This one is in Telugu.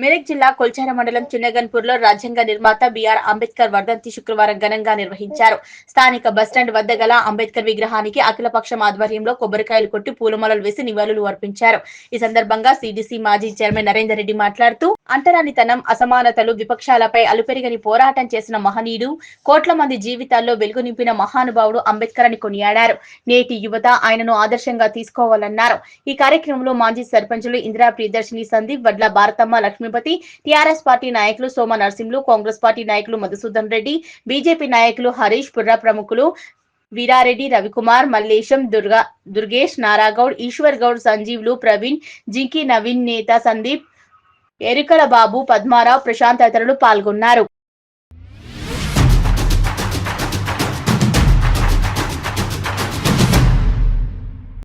మెదక్ జిల్లా కొల్చార మండలం చిన్నగన్పూర్లో రాజ్యాంగ నిర్మాత బిఆర్ అంబేద్కర్ వర్ధంతి శుక్రవారం ఘనంగా నిర్వహించారు. స్థానిక బస్టాండ్ వద్ద గల అంబేద్కర్ విగ్రహానికి అఖిలపక్షం ఆధ్వర్యంలో కొబ్బరికాయలు కొట్టి పూలమాలలు వేసి నివాళులు అర్పించారు. ఈ సందర్భంగా సిడిసి మాజీ చైర్మన్ నరేందర్ రెడ్డి మాట్లాడుతూ అంటరానితనం అసమానతలు విపక్షాలపై అలుపెరిగని పోరాటం చేసిన మహనీయుడు కోట్ల మంది జీవితాల్లో వెలుగు నింపిన మహానుభావుడు అంబేద్కర్ అని కొనియాడారు. నేటి యువత ఆయనను ఆదర్శంగా తీసుకోవాలన్నారు. ఈ కార్యక్రమంలో మాజీ సర్పంచులు ఇందిరా ప్రియదర్శిని సందీప్ వడ్ల భారతమ్మ లక్ష్మీపతి టిఆర్ఎస్ పార్టీ నాయకులు సోమ నరసింహులు కాంగ్రెస్ పార్టీ నాయకులు మధుసూదన్ రెడ్డి బీజేపీ నాయకులు హరీష్ పుర్ర ప్రముఖులు వీరారెడ్డి రవికుమార్ మల్లేశం దుర్గా దుర్గేష్ నారాగౌడ్ ఈశ్వర్ గౌడ్ సంజీవ్లు ప్రవీణ్ జింకి నవీన్ నేత సందీప్ ఎరికల బాబు పద్మారావు ప్రశాంత్ తదితరులు పాల్గొన్నారు.